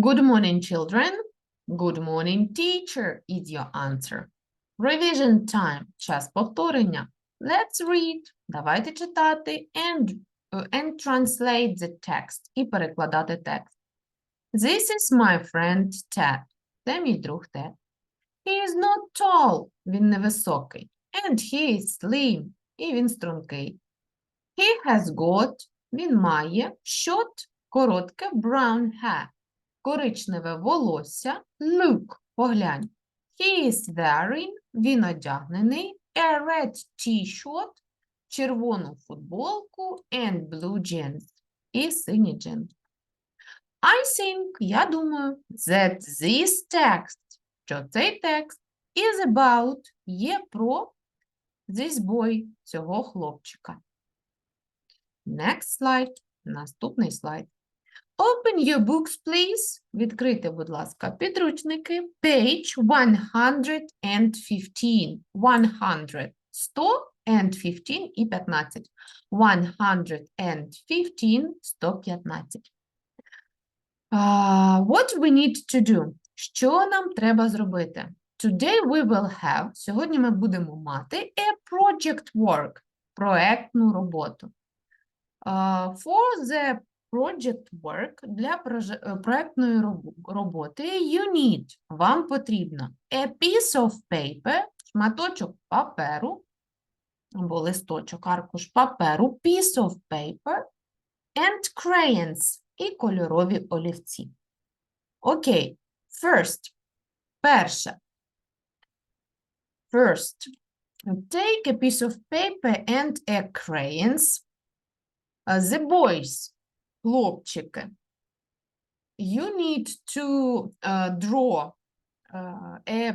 Good morning, children. Good morning, teacher is your answer. Revision time. Час повторення. Let's read. Давайте читати and, uh, and translate the text. І перекладати текст. This is my friend Ted. Це мій друг Тед. He is not tall. Він невисокий. And he is slim. І він стрункий. He has got. Він має short, коротке brown hair. Коричневе волосся. Look. Поглянь. He is wearing. Він одягнений. A red t-shirt. Червону футболку and blue jeans. І сині джинси. I think, я думаю, that this text, що цей текст is about, є про this boy, цього хлопчика. Next slide, наступний слайд. Open your books, please. Відкрийте, будь ласка, підручники. Page 115. 100, 100 and 15 і 15. 115, 115. Uh, what we need to do? Що нам треба зробити? Today we will have, сьогодні ми будемо мати a project work, проектну роботу. Uh, for the project work, для е, проектної роботи, you need, вам потрібно a piece of paper, шматочок паперу, або листочок, аркуш паперу, piece of paper, and crayons, і кольорові олівці. Окей, first, перше. First, take a piece of paper and a crayons. Uh, the boys, хлопчики. You need to uh, draw uh, a,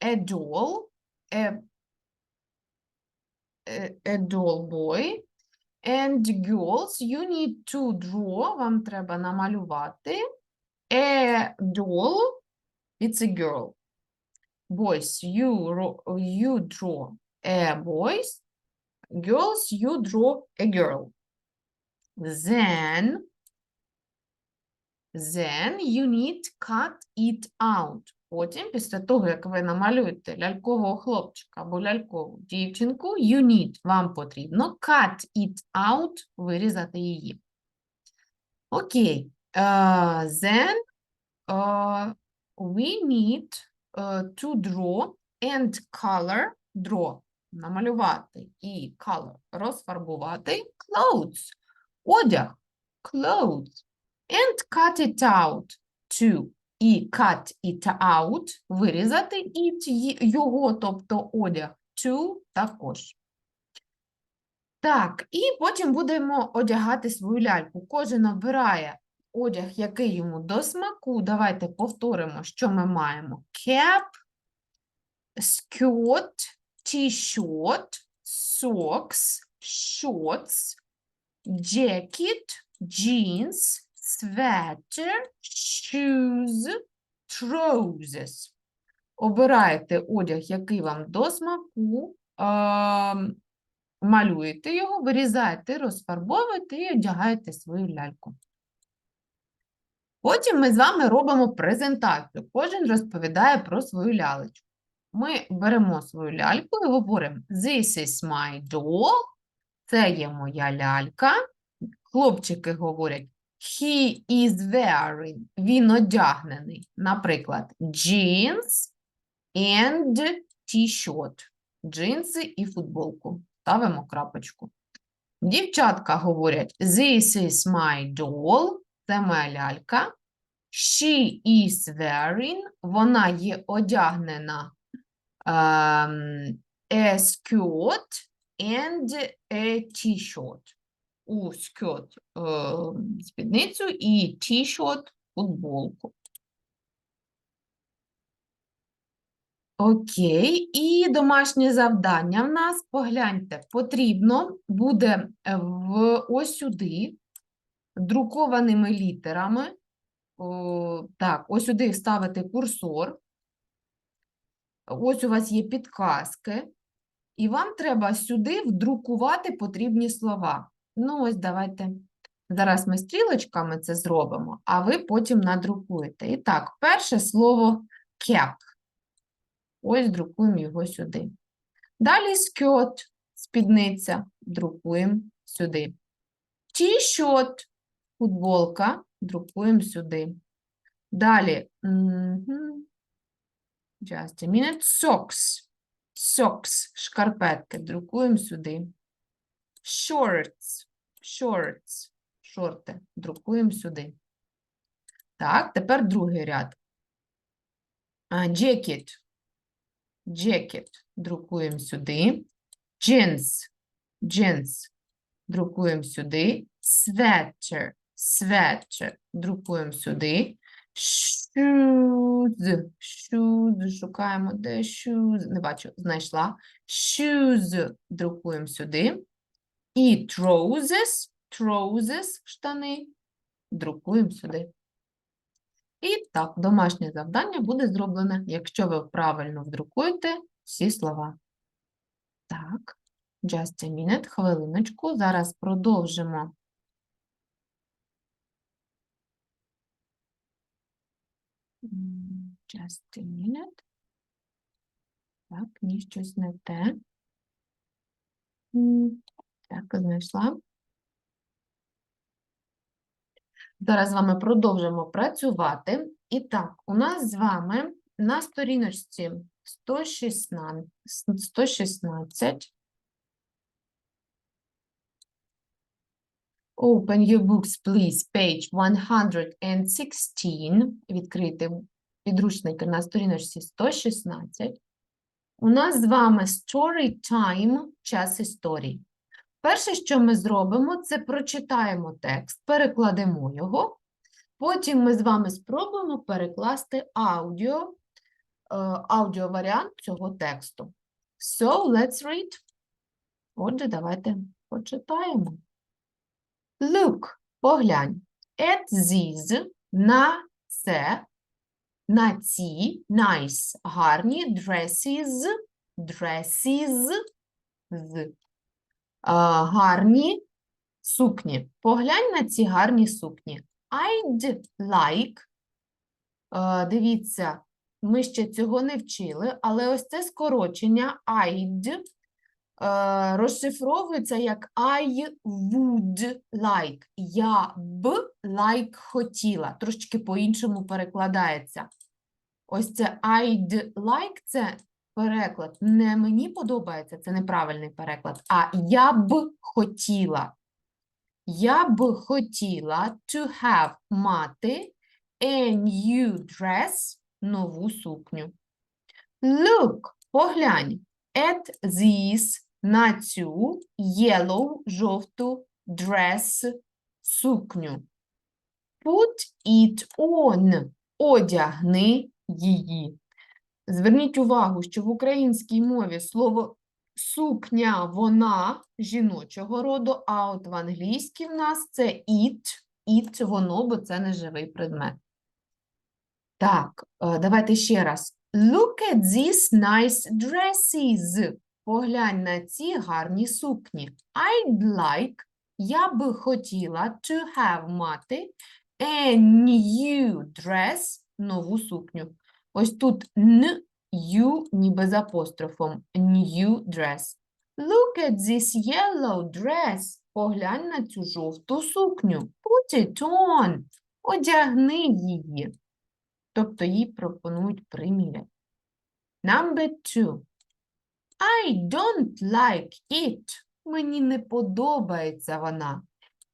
a doll, a, a, a doll boy, And girls, you need to draw, вам треба намалювати a doll, it's a girl. Boys, you, ro- you draw a boys, girls, you draw a girl. Then, then you need cut it out. Потім, після того, як ви намалюєте лялькового хлопчика або лялькову дівчинку, you need, вам потрібно cut it out, вирізати її. Окей. Uh, then uh, we need uh, to draw and color, draw, намалювати і color, розфарбувати clothes, одяг, clothes, and cut it out too і cut it out, вирізати it, його, тобто одяг, to також. Так, і потім будемо одягати свою ляльку. Кожен обирає одяг, який йому до смаку. Давайте повторимо, що ми маємо. Cap, skirt, t-shirt, socks, shorts, jacket, jeans, sweater, shoes, trousers. Обираєте одяг, який вам до смаку, ем, малюєте його, вирізаєте, розфарбовуєте і одягаєте свою ляльку. Потім ми з вами робимо презентацію. Кожен розповідає про свою лялечку. Ми беремо свою ляльку і говоримо This is my doll. Це є моя лялька. Хлопчики говорять He is wearing. Він одягнений. Наприклад, jeans and t-shirt. Джинси і футболку. Ставимо крапочку. Дівчатка говорять This is my doll. Це моя лялька. She is wearing. Вона є одягнена ем, a skirt and a t-shirt. У skirt е, спідницю і t-shirt футболку. Окей, і домашнє завдання в нас, погляньте, потрібно буде е, в ось сюди друкованими літерами. О, так, ось сюди ставити курсор. Ось у вас є підказки, і вам треба сюди вдрукувати потрібні слова. Ну, ось давайте Зараз ми стрілочками це зробимо, а ви потім надрукуєте. І так, перше слово cap. Ось друкуємо його сюди. Далі скьот, спідниця, друкуємо сюди. Ті-шот, футболка, друкуємо сюди. Далі. Just a minute. Socks. Socks, шкарпетки, друкуємо сюди. Shorts, shorts, шорти, друкуємо сюди. Так, тепер другий ряд. Jacket, jacket, друкуємо сюди. Jeans, jeans, друкуємо сюди. Sweater, sweater, друкуємо сюди. Shoes, shoes, шукаємо, де shoes, не бачу, знайшла. Shoes, друкуємо сюди. І trousers, trousers, штани, друкуємо сюди. І так, домашнє завдання буде зроблене, якщо ви правильно вдрукуєте всі слова. Так, just a minute, хвилиночку. Зараз продовжимо. Just a minute. Так, ні, щось не те. Так, знайшла. Зараз з вами продовжимо працювати. І так, у нас з вами на сторіночці 116, 116 Open your books, please, page 116. Відкрити підручники на сторіночці 116. У нас з вами story time, час історій. Перше, що ми зробимо, це прочитаємо текст, перекладемо його. Потім ми з вами спробуємо перекласти аудіо, е, аудіоваріант цього тексту. So, let's read. Отже, давайте почитаємо. Look, поглянь. At these, на це, на ці, nice, гарні, dresses, dresses, з, а, гарні сукні. Поглянь на ці гарні сукні. I'd like, е, дивіться, ми ще цього не вчили, але ось це скорочення I'd розшифровується як I would like. Я б like хотіла. Трошечки по-іншому перекладається. Ось це I'd like – це переклад. Не мені подобається, це неправильний переклад, а я б хотіла. Я б хотіла to have мати a new dress нову сукню. Look, поглянь, at this на цю yellow жовту dress сукню. Put it on. Одягни її. Зверніть увагу, що в українській мові слово сукня, вона жіночого роду, а от в англійській в нас це it, it, воно, бо це не живий предмет. Так, е, давайте ще раз. Look at these nice dresses. Поглянь на ці гарні сукні. I'd like, я би хотіла to have мати a new dress, нову сукню. Ось тут н, you, ніби з апострофом. New dress. Look at this yellow dress. Поглянь на цю жовту сукню. Put it on. Одягни її. Тобто їй пропонують приміряти. Number two. I don't like it. Мені не подобається вона.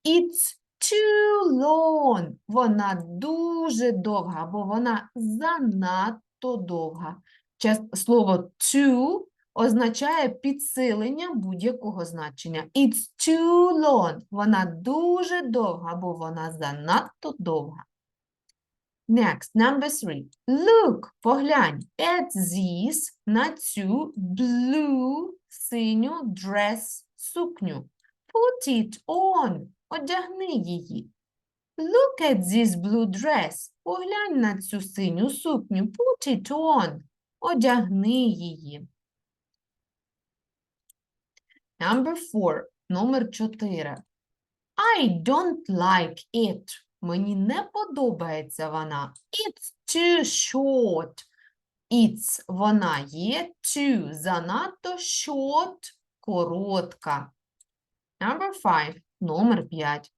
It's too long. Вона дуже довга, бо вона занадто довга. Слово too означає підсилення будь-якого значення. It's too long. Вона дуже довга, бо вона занадто довга. Next, number three. Look, поглянь, at this, на цю blue, синю dress, сукню. Put it on, одягни її. Look at this blue dress, поглянь на цю синю сукню. Put it on, одягни її. Number four, номер чотири. I don't like it. Мені не подобається вона. It's too short. It's вона є too занадто short коротка. Number five. Номер п'ять.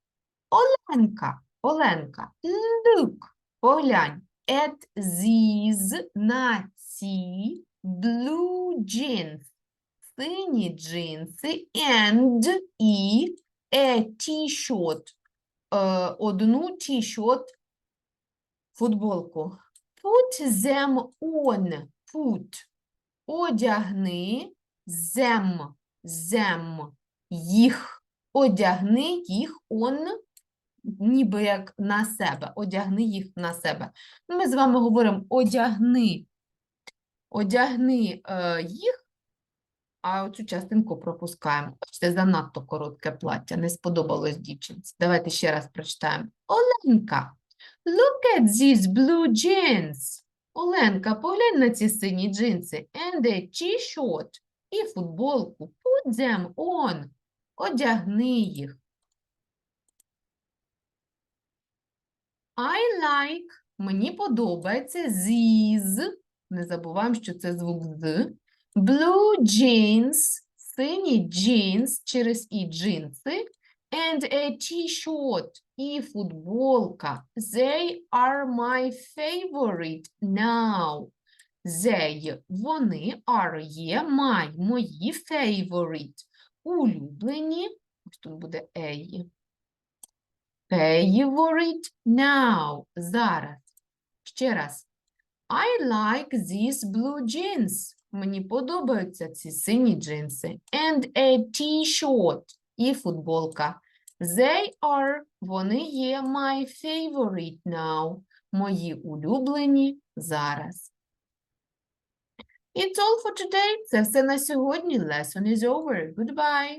Оленка. Оленка. Look. Поглянь. At these на ці blue jeans. Сині джинси and і a t-shirt. Е, одну t-shirt футболку. Put them on. Put. Одягни them. Them. Їх. Одягни їх on, ніби як на себе. Одягни їх на себе. Ну, Ми з вами говоримо одягни. Одягни е, їх, а оцю частинку пропускаємо. Бачите, занадто коротке плаття, не сподобалось дівчинці. Давайте ще раз прочитаємо. Оленка, look at these blue jeans. Оленка, поглянь на ці сині джинси. And a t-shirt. І футболку. Put them on. Одягни їх. I like. Мені подобається these. Не забуваємо, що це звук з. Blue jeans. Сині джинс через і джинси. And a t-shirt. І футболка. They are my favorite now. They, вони, are, є, my, мої favorite. Улюблені. Ось тут буде a. Favorite now. Зараз. Ще раз. I like these blue jeans. Мені подобаються ці сині джинси. And a t-shirt. І футболка. They are, вони є my favorite now. Мої улюблені зараз. It's all for today. Це все на сьогодні. Lesson is over. Goodbye.